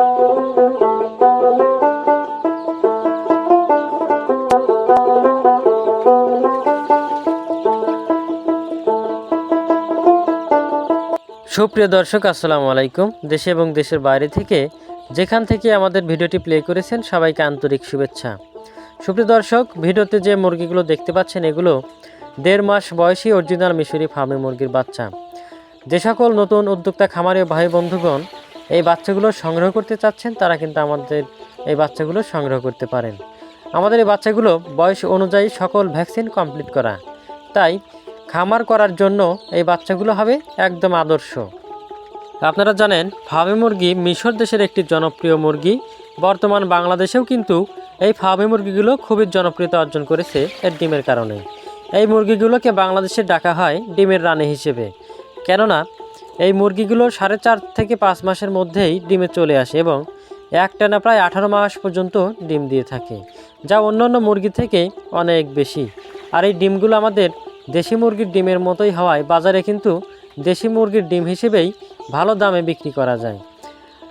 সুপ্রিয় দর্শক, আসসালামু আলাইকুম। দেশে এবং দেশের বাইরে থেকে যেখান থেকে আমাদের ভিডিওটি প্লে করেছেন, সবাইকে আন্তরিক শুভেচ্ছা। সুপ্রিয় দর্শক, ভিডিওতে যে মুরগিগুলো দেখতে পাচ্ছেন, এগুলো দেড় মাস বয়সী অরিজিনাল মিশরি ফার্মে মুরগির বাচ্চা। যে সকল নতুন উদ্যোক্তা, খামারি ভাই বন্ধুগণ এই বাচ্চাগুলো সংগ্রহ করতে চাচ্ছেন, তারা কিন্তু আমাদের এই বাচ্চাগুলো সংগ্রহ করতে পারেন। আমাদের এই বাচ্চাগুলো বয়স অনুযায়ী সকল ভ্যাকসিন কমপ্লিট করা। তাই খামার করার জন্য এই বাচ্চাগুলো হবে একদম আদর্শ। আপনারা জানেন ফার্মে মুরগি মিশর দেশের একটি জনপ্রিয় মুরগি। বর্তমান বাংলাদেশেও কিন্তু এই ফার্মে মুরগিগুলো খুবই জনপ্রিয়তা অর্জন করেছে এর ডিমের কারণে। এই মুরগিগুলোকে বাংলাদেশে ডাকা হয় ডিমের রানী হিসেবে। কেননা মুরগিগুলো সাড়ে চার থেকে পাঁচ মাসের মধ্যেই ডিমে চলে আসে এবং একটানা প্রায় আঠারো মাস পর্যন্ত ডিম দিয়ে থাকে, যা অন্যান্য মুরগি থেকে অনেক বেশি। আর এই ডিমগুলো আমাদের দেশি মুরগির ডিমের মতোই হওয়ায় বাজারে কিন্তু দেশি মুরগির ডিম হিসেবেই ভালো দামে বিক্রি করা যায়।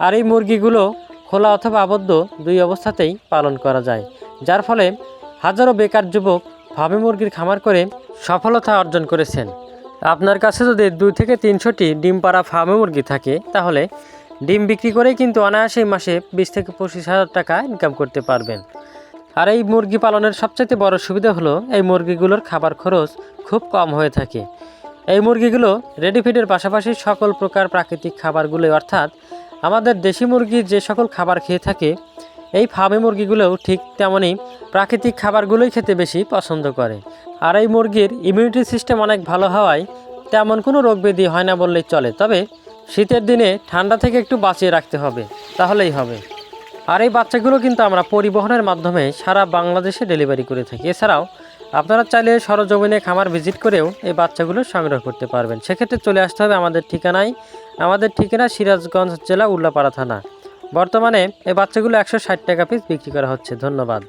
আর এই মুরগিগুলো খোলা অথবা আবদ্ধ দুই অবস্থাতেই পালন করা যায়, যার ফলে হাজারো বেকার যুবক ভাবে মুরগির খামার করে সফলতা অর্জন করেছেন। আপনার কাছে যদি দুই থেকে তিনশোটি ডিম পাড়া ফার্মে মুরগি থাকে, তাহলে ডিম বিক্রি করেই কিন্তু অনায়াসেই মাসে বিশ থেকে পঁচিশ হাজার টাকা ইনকাম করতে পারবেন। আর এই মুরগি পালনের সবচেয়ে বড় সুবিধা হলো, এই মুরগিগুলোর খাবার খরচ খুব কম হয়ে থাকে। এই মুরগিগুলো রেডি ফিডের পাশাপাশি সকল প্রকার প্রাকৃতিক খাবারগুলো অর্থাৎ আমাদের দেশি মুরগি যে সকল খাবার খেয়ে থাকে এই ফার্মে মুরগিগুলোও ঠিক তেমনই প্রাকৃতিক খাবারগুলোই খেতে বেশি পছন্দ করে। আর এই মুরগির ইমিউনিটি সিস্টেম অনেক ভালো হওয়ায় তেমন কোনো রোগ ব্যাধি হয় না বললেই চলে। তবে শীতের দিনে ঠান্ডা থেকে একটু বাঁচিয়ে রাখতে হবে, তাহলেই হবে। আর এই বাচ্চাগুলো কিন্তু আমরা পরিবহনের মাধ্যমে সারা বাংলাদেশে ডেলিভারি করে থাকি। এছাড়াও আপনারা চাইলে সরজমিনে খামার ভিজিট করেও এই বাচ্চাগুলো সংগ্রহ করতে পারবেন। সেক্ষেত্রে চলে আসতে হবে আমাদের ঠিকানায়। আমাদের ঠিকানা সিরাজগঞ্জ জেলা উল্লাপাড়া থানা। বর্তমানে এই বাচ্চাগুলো একশো ষাট টাকা পিস বিক্রি করা হচ্ছে। ধন্যবাদ।